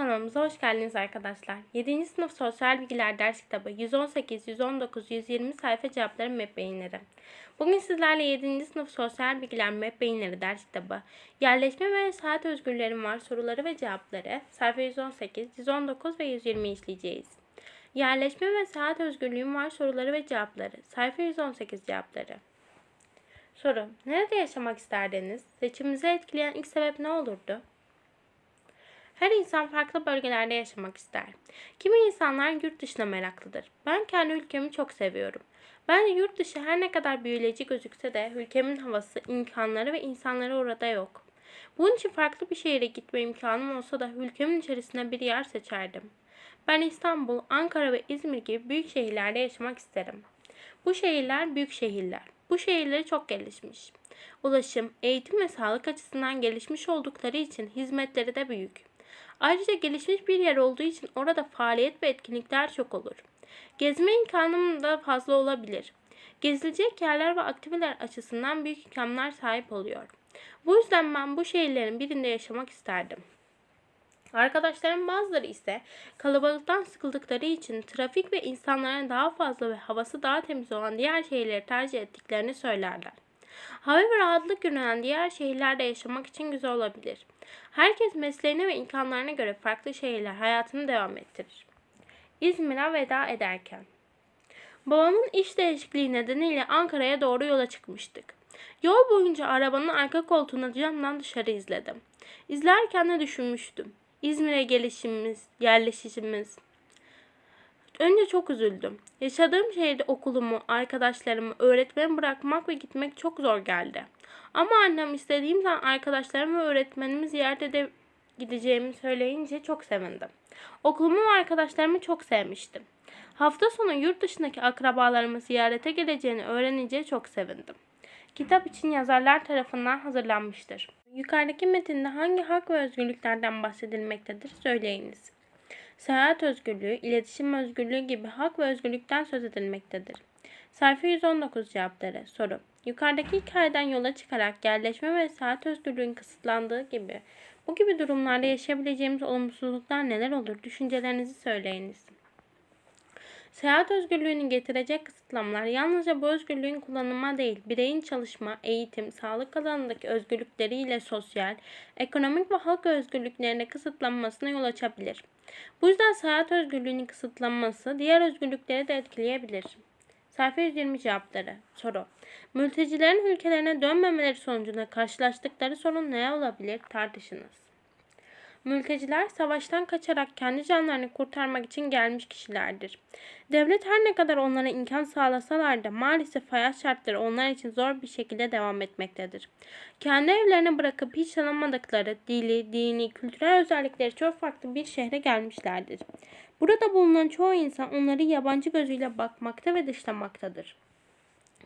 kanalımıza hoş geldiniz arkadaşlar. 7. sınıf sosyal bilgiler ders kitabı 118, 119, 120 sayfa cevapları MEP beyinleri. Bugün sizlerle 7. sınıf sosyal bilgiler MEP beyinleri ders kitabı yerleşme ve saat özgürlerim var soruları ve cevapları sayfa 118, 119 ve 120 işleyeceğiz. Yerleşme ve saat özgürlüğüm var soruları ve cevapları sayfa 118 cevapları. Soru. Nerede yaşamak isterdiniz? Seçimimizi etkileyen ilk sebep ne olurdu? Her insan farklı bölgelerde yaşamak ister. Kimi insanlar yurt dışına meraklıdır. Ben kendi ülkemi çok seviyorum. Bence yurt dışı her ne kadar büyüleyici gözükse de ülkemin havası, imkanları ve insanları orada yok. Bunun için farklı bir şehire gitme imkanım olsa da ülkemin içerisinde bir yer seçerdim. Ben İstanbul, Ankara ve İzmir gibi büyük şehirlerde yaşamak isterim. Bu şehirler büyük şehirler. Bu şehirleri çok gelişmiş. Ulaşım, eğitim ve sağlık açısından gelişmiş oldukları için hizmetleri de büyük. Ayrıca gelişmiş bir yer olduğu için orada faaliyet ve etkinlikler çok olur. Gezme imkanım da fazla olabilir. Gezilecek yerler ve aktiviteler açısından büyük imkanlar sahip oluyor. Bu yüzden ben bu şehirlerin birinde yaşamak isterdim. Arkadaşlarım bazıları ise kalabalıktan sıkıldıkları için trafik ve insanların daha fazla ve havası daha temiz olan diğer şehirleri tercih ettiklerini söylerler. Hava rahatlık görünen diğer şehirlerde yaşamak için güzel olabilir. Herkes mesleğine ve imkanlarına göre farklı şehirler hayatını devam ettirir. İzmir'e veda ederken Babamın iş değişikliği nedeniyle Ankara'ya doğru yola çıkmıştık. Yol boyunca arabanın arka koltuğuna camdan dışarı izledim. İzlerken de düşünmüştüm. İzmir'e gelişimiz, yerleşişimiz. Önce çok üzüldüm. Yaşadığım şehirde okulumu, arkadaşlarımı, öğretmeni bırakmak ve gitmek çok zor geldi. Ama annem istediğim zaman arkadaşlarım ve öğretmenimi ziyaret edip gideceğimi söyleyince çok sevindim. Okulumu ve arkadaşlarımı çok sevmiştim. Hafta sonu yurt dışındaki akrabalarımı ziyarete geleceğini öğrenince çok sevindim. Kitap için yazarlar tarafından hazırlanmıştır. Yukarıdaki metinde hangi hak ve özgürlüklerden bahsedilmektedir söyleyiniz. Seyahat özgürlüğü, iletişim özgürlüğü gibi hak ve özgürlükten söz edilmektedir. Sayfa 119 cevapları. Soru. Yukarıdaki hikayeden yola çıkarak yerleşme ve seyahat özgürlüğün kısıtlandığı gibi bu gibi durumlarda yaşayabileceğimiz olumsuzluklar neler olur? Düşüncelerinizi söyleyiniz. Seyahat özgürlüğünü getirecek kısıtlamalar yalnızca bu özgürlüğün kullanıma değil, bireyin çalışma, eğitim, sağlık alanındaki özgürlükleriyle sosyal, ekonomik ve halk özgürlüklerine kısıtlanmasına yol açabilir. Bu yüzden seyahat özgürlüğünün kısıtlanması diğer özgürlükleri de etkileyebilir. Sayfa 120 cevapları. Soru. Mültecilerin ülkelerine dönmemeleri sonucunda karşılaştıkları sorun ne olabilir? Tartışınız. Mülteciler savaştan kaçarak kendi canlarını kurtarmak için gelmiş kişilerdir. Devlet her ne kadar onlara imkan sağlasalar da maalesef hayat şartları onlar için zor bir şekilde devam etmektedir. Kendi evlerini bırakıp hiç tanımadıkları dili, dini, kültürel özellikleri çok farklı bir şehre gelmişlerdir. Burada bulunan çoğu insan onları yabancı gözüyle bakmakta ve dışlamaktadır.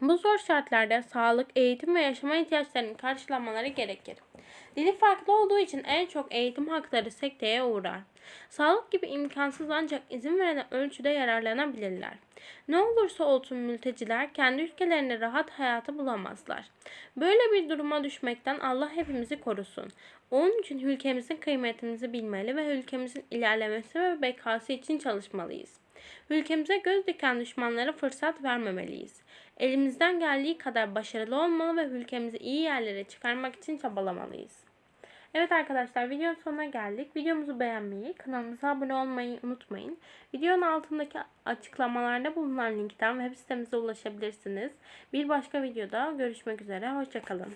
Bu zor şartlarda sağlık, eğitim ve yaşama ihtiyaçlarının karşılanmaları gerekir. Dili farklı olduğu için en çok eğitim hakları sekteye uğrar. Sağlık gibi imkansız ancak izin verilen ölçüde yararlanabilirler. Ne olursa olsun mülteciler kendi ülkelerinde rahat hayatı bulamazlar. Böyle bir duruma düşmekten Allah hepimizi korusun. Onun için ülkemizin kıymetimizi bilmeli ve ülkemizin ilerlemesi ve bekası için çalışmalıyız. Ülkemize göz diken düşmanlara fırsat vermemeliyiz. Elimizden geldiği kadar başarılı olmalı ve ülkemizi iyi yerlere çıkarmak için çabalamalıyız. Evet arkadaşlar videonun sonuna geldik. Videomuzu beğenmeyi, kanalımıza abone olmayı unutmayın. Videonun altındaki açıklamalarda bulunan linkten web sitemize ulaşabilirsiniz. Bir başka videoda görüşmek üzere. Hoşçakalın.